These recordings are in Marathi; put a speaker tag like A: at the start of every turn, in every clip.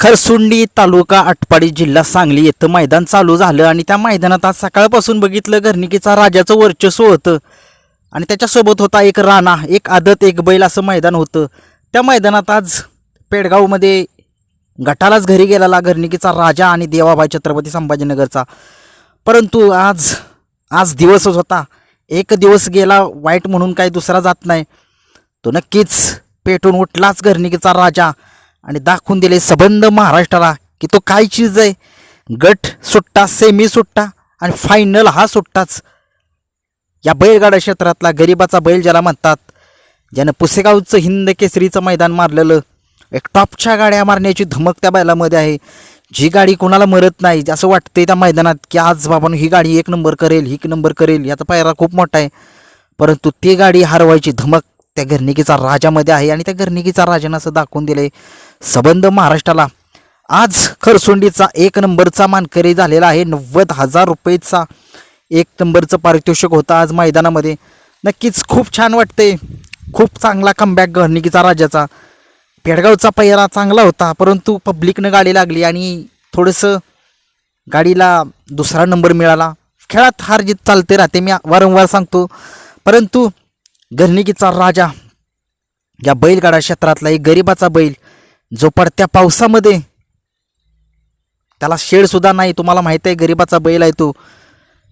A: खरसुंडी तालुका आटपाडी जिल्हा सांगली येथं मैदान चालू झालं आणि त्या मैदानात आज सकाळपासून बघितलं घरणिकीचा राजाचं वर्चस्व होतं. आणि त्याच्यासोबत होता एक राणा एक आदत एक बैल असं मैदान होतं. त्या मैदानात आज पेडगावमध्ये गटालाच घरी गेलेला घरणिकीचा राजा आणि देवाबाई छत्रपती संभाजीनगरचा. परंतु आज आज दिवसच होता. एक दिवस गेला वाईट म्हणून काही दुसरा जात नाही. तो नक्कीच पेटून उठलाच घरणिकीचा राजा. आणि दाखवून दिले सबंध महाराष्ट्राला की तो काय चीज आहे. गट सुट्टा सेमी सुट्टा आणि फायनल हा सुट्टाच. या बैलगाडा क्षेत्रातला गरिबाचा बैल ज्याला म्हणतात ज्यानं पुसेगावचं हिंद केसरीचं मैदान मारलेलं एक टॉपच्या गाड्या मारण्याची धमक त्या बैलामध्ये आहे. जी गाडी कोणाला मरत नाही असं वाटतंय त्या मैदानात की आज बाबांनो ही गाडी एक नंबर करेल ही एक नंबर करेल याचा पायरा खूप मोठा आहे. परंतु ती गाडी हरवायची धमक त्या घरनिकीचा राजामध्ये आहे आणि त्या घरनिकीचा राजानं असं दाखवून दिलं आहे सबंध महाराष्ट्राला. आज खरसोंडीचा एक नंबरचा मानकरी झालेला आहे. नव्वद हजार रुपयेचा एक नंबरचं पारितोषिक होता आज मैदानामध्ये. नक्कीच खूप छान वाटते खूप चांगला कमबॅक घरनिकीचा राजाचा. पेडगावचा पहिरा चांगला होता परंतु पब्लिकनं गाडी लागली आणि थोडंसं गाडीला दुसरा नंबर मिळाला. खेळात हार जीत चालते राहते मी वारंवार सांगतो. परंतु घरनिकीचा राजा या बैलगाडा क्षेत्रातला एक गरिबाचा बैल जो पडत्या पावसामध्ये. त्याला शेडसुद्धा नाही. तुम्हाला माहीत आहे गरिबाचा बैल आहे तो.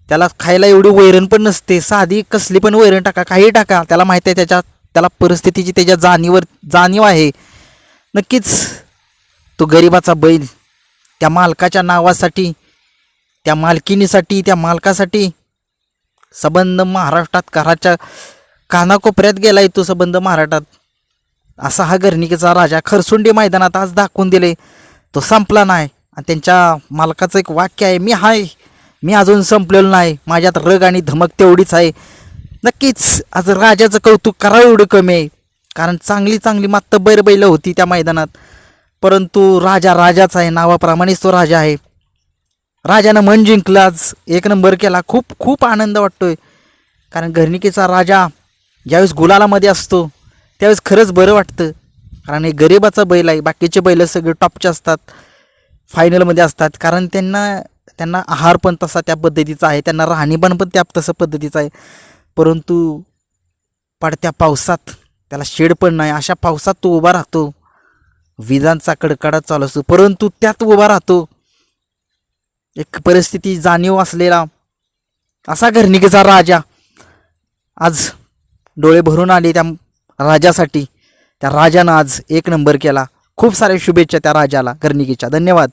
A: त्याला खायला एवढी वैरण पण नसते. साधी कसली पण वैरण टाका काही टाका. त्याला माहीत आहे त्याच्या त्याला परिस्थितीची त्याच्या जाणीवर जाणीव आहे. नक्कीच तो गरिबाचा बैल त्या मालकाच्या नावासाठी त्या मालकिनीसाठी त्या मालकासाठी सबंध महाराष्ट्रात घराच्या कानाकोपऱ्यात गेला आहे तो सबंध महाराष्ट्रात. असा हा गर्णिकेचा राजा खरसुंडी मैदानात आज दाखवून दिले. तो संपला नाही आणि त्यांच्या मालकाचं एक वाक्य आहे मी हाय मी अजून संपलेलो नाही. माझ्यात रग आणि धमक तेवढीच आहे. नक्कीच आज राजाचं कौतुक करावं एवढं कमी आहे. कारण चांगली चांगली मात्र बैरबैलं होती त्या मैदानात. परंतु राजा राजाच आहे नावाप्रमाणेच तो राजा आहे. राजानं मन जिंकलं आज. एक नंबर केला. खूप खूप आनंद वाटतोय. कारण घरणिकेचा राजा ज्यावेळेस गुलालामध्ये असतो त्यावेळेस खरंच बरं वाटतं. कारण हे गरिबाचा बैल आहे बाकीचे बैल सगळे टॉपचे असतात फायनलमध्ये असतात. कारण त्यांना त्यांना आहार पण तसा त्या पद्धतीचा आहे त्यांना राहणीमान पण त्या तसं पद्धतीचं आहे. परंतु पडत्या पावसात त्याला शेड पण नाही. अशा पावसात तो उभा राहतो. विजांचा कडकडा चालू असतो. परंतु त्यात उभा राहतो. एक परिस्थिती जाणीव असलेला असा घरनिकेचा राजा आज डोळे भरून आले त्या राजासाठी. त्या राजानं आज एक नंबर केला. खूप साऱ्या शुभेच्छा त्या राजाला गर्निकीच्या. धन्यवाद.